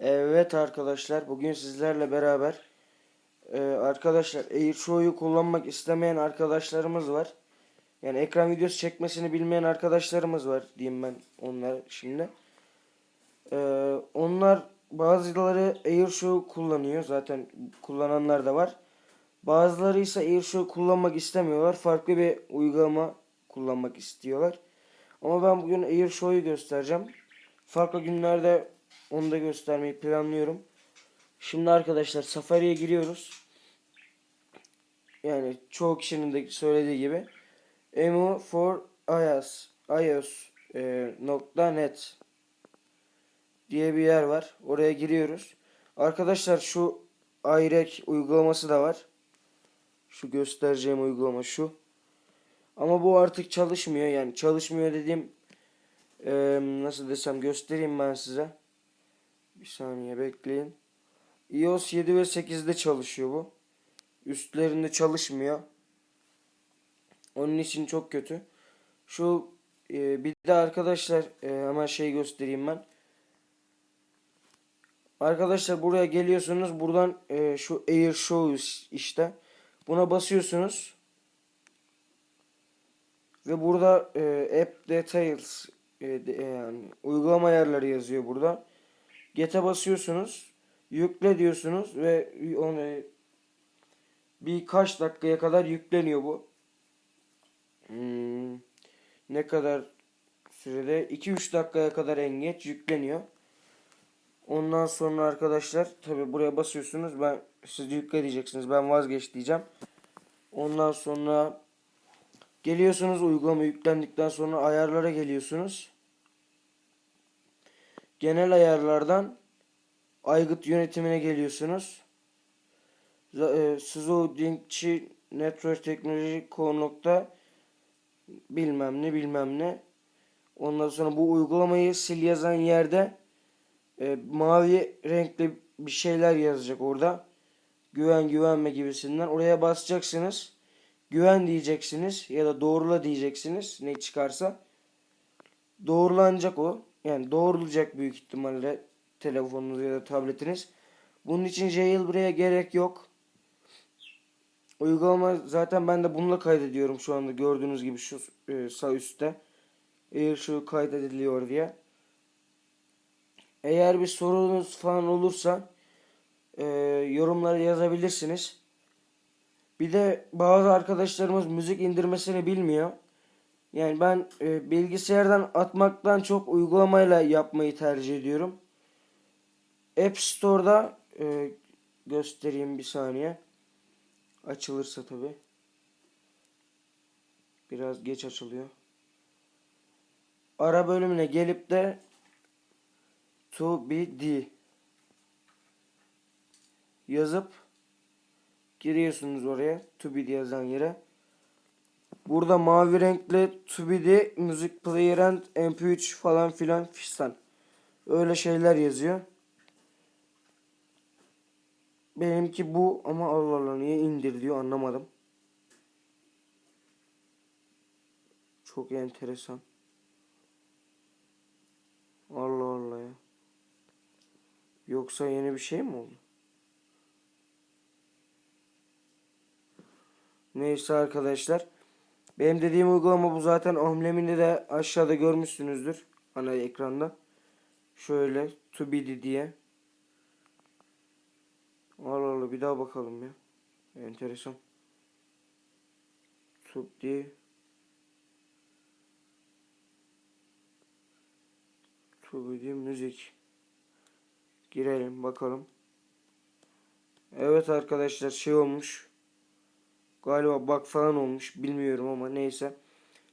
Evet arkadaşlar bugün sizlerle beraber e, arkadaşlar AirShow'yu kullanmak istemeyen arkadaşlarımız var. Yani ekran videosu çekmesini bilmeyen arkadaşlarımız var diyeyim ben onlar şimdi. E, onlar bazıları AirShow kullanıyor zaten kullananlar da var. Bazıları ise AirShow kullanmak istemiyorlar. Farklı bir uygulama kullanmak istiyorlar. Ama ben bugün AirShow'yu göstereceğim. Farklı günlerde onu da göstermeyi planlıyorum. Şimdi arkadaşlar Safari'ye giriyoruz. Yani çoğu kişinin de söylediği gibi emu for iOS iOS e, diye bir yer var. Oraya giriyoruz. Arkadaşlar şu iRec uygulaması da var. Şu göstereceğim uygulama şu. Ama bu artık çalışmıyor. Yani çalışmıyor dediğim e, nasıl desem göstereyim ben size. Bir saniye bekleyin. iOS 7 ve 8'de çalışıyor bu. Üstlerinde çalışmıyor. Onun için çok kötü. Şu e, bir de arkadaşlar e, hemen şey göstereyim ben. Arkadaşlar buraya geliyorsunuz. Buradan e, şu Air Show işte. Buna basıyorsunuz. Ve burada e, App Details e, de, e, yani uygulama ayarları yazıyor burada. Get'e basıyorsunuz. Yükle diyorsunuz ve onu birkaç dakikaya kadar yükleniyor bu. Hmm, ne kadar sürede? 2-3 dakikaya kadar en geç yükleniyor. Ondan sonra arkadaşlar tabi buraya basıyorsunuz. Ben siz yükle diyeceksiniz. Ben vazgeç diyeceğim. Ondan sonra geliyorsunuz uygulama yüklendikten sonra ayarlara geliyorsunuz. Genel ayarlardan aygıt yönetimine geliyorsunuz. E, Suzo Dinkçi Network Teknoloji nokta bilmem ne bilmem ne. Ondan sonra bu uygulamayı sil yazan yerde e, mavi renkli bir şeyler yazacak orada. Güven güvenme gibisinden. Oraya basacaksınız. Güven diyeceksiniz ya da doğrula diyeceksiniz. Ne çıkarsa. Doğrulanacak o. Yani doğrulacak büyük ihtimalle telefonunuz ya da tabletiniz. Bunun için jailbreak'e gerek yok. Uygulama zaten ben de bununla kaydediyorum şu anda gördüğünüz gibi şu e, sağ üstte. Eğer şu kaydediliyor diye. Eğer bir sorunuz falan olursa e, yorumlara yazabilirsiniz. Bir de bazı arkadaşlarımız müzik indirmesini bilmiyor. Yani ben e, bilgisayardan atmaktan çok uygulamayla yapmayı tercih ediyorum. App Store'da e, göstereyim bir saniye. Açılırsa tabi. Biraz geç açılıyor. Ara bölümüne gelip de to be d yazıp giriyorsunuz oraya. To be yazan yere. Burada mavi renkli d müzik player and mp3 falan filan fistan. Öyle şeyler yazıyor. Benimki bu ama Allah Allah niye indir diyor anlamadım. Çok enteresan. Allah Allah ya. Yoksa yeni bir şey mi oldu? Neyse arkadaşlar. Benim dediğim uygulama bu zaten amblemini de aşağıda görmüşsünüzdür. Ana ekranda. Şöyle to be diye. Allah Allah bir daha bakalım ya. Enteresan. Tubdi. Tubdi müzik. Girelim bakalım. Evet arkadaşlar şey olmuş. Galiba bug falan olmuş. Bilmiyorum ama neyse.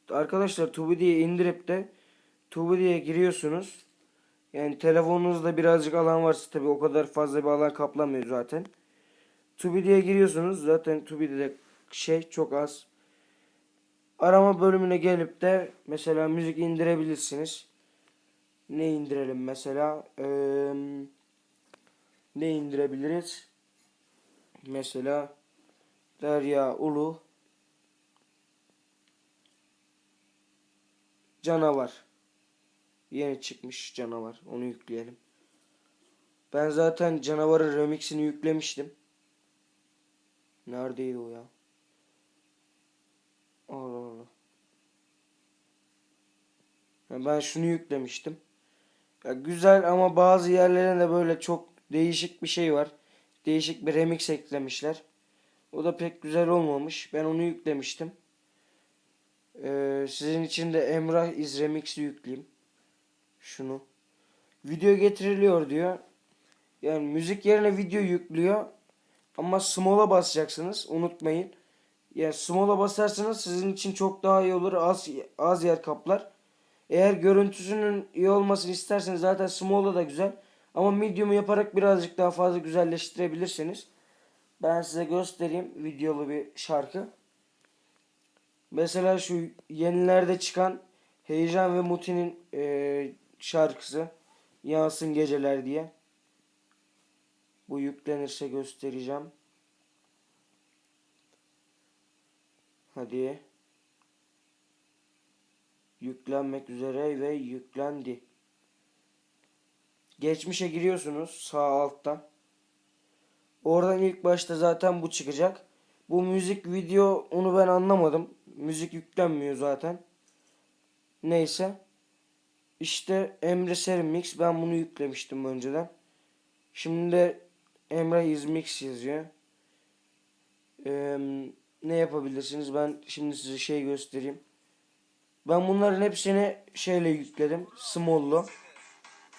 Arkadaşlar Tubidi'yi indirip de Tubidi'ye giriyorsunuz. Yani telefonunuzda birazcık alan varsa tabi o kadar fazla bir alan kaplamıyor zaten. Tubidi'ye giriyorsunuz. Zaten Tubidi'de şey çok az. Arama bölümüne gelip de mesela müzik indirebilirsiniz. Ne indirelim mesela? Ee, ne indirebiliriz? Mesela Derya Ulu Canavar. Yeni çıkmış canavar. Onu yükleyelim. Ben zaten Canavar'ın remixini yüklemiştim. Neredeydi o ya? Allah Allah. Ben şunu yüklemiştim. Ya güzel ama bazı yerlerinde böyle çok değişik bir şey var. Değişik bir remix eklemişler. O da pek güzel olmamış. Ben onu yüklemiştim. Ee, sizin için de Emrah iz remix'i yükleyeyim. Şunu. Video getiriliyor diyor. Yani müzik yerine video yüklüyor. Ama small'a basacaksınız. Unutmayın. Yani small'a basarsanız sizin için çok daha iyi olur. Az, az yer kaplar. Eğer görüntüsünün iyi olmasını isterseniz zaten small'da da güzel. Ama medium'u yaparak birazcık daha fazla güzelleştirebilirsiniz. Ben size göstereyim videolu bir şarkı. Mesela şu yenilerde çıkan Heyecan ve Muti'nin eee, şarkısı Yansın Geceler diye. Bu yüklenirse göstereceğim. Hadi. Yüklenmek üzere ve yüklendi. Geçmişe giriyorsunuz sağ altta. Oradan ilk başta zaten bu çıkacak. Bu müzik video onu ben anlamadım. Müzik yüklenmiyor zaten. Neyse. İşte Emre Serin Mix. Ben bunu yüklemiştim önceden. Şimdi de Emre İzmix yazıyor. Ee, ne yapabilirsiniz? Ben şimdi size şey göstereyim. Ben bunların hepsini şeyle yükledim. Small'lu.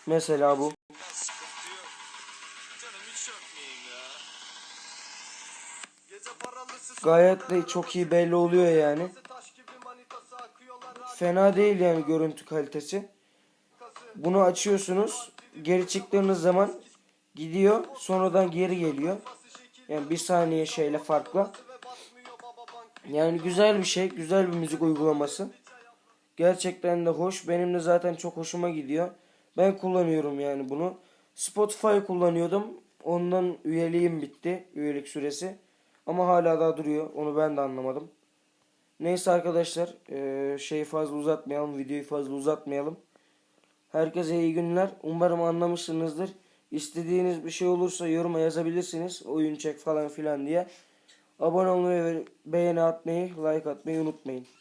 Mesela bu. Gayet de çok iyi belli oluyor yani. Fena değil yani görüntü kalitesi. Bunu açıyorsunuz. Geri çıktığınız zaman gidiyor. Sonradan geri geliyor. Yani bir saniye şeyle bank. Yani güzel bir şey. Güzel bir müzik uygulaması. Gerçekten de hoş. Benim de zaten çok hoşuma gidiyor. Ben kullanıyorum yani bunu. Spotify kullanıyordum. Ondan üyeliğim bitti. Üyelik süresi. Ama hala daha duruyor. Onu ben de anlamadım. Neyse arkadaşlar. eee, şeyi fazla uzatmayalım. Videoyu fazla uzatmayalım. Herkese iyi günler. Umarım anlamışsınızdır. İstediğiniz bir şey olursa yoruma yazabilirsiniz. Oyun çek falan filan diye. Abone olmayı ve beğeni atmayı, like atmayı unutmayın.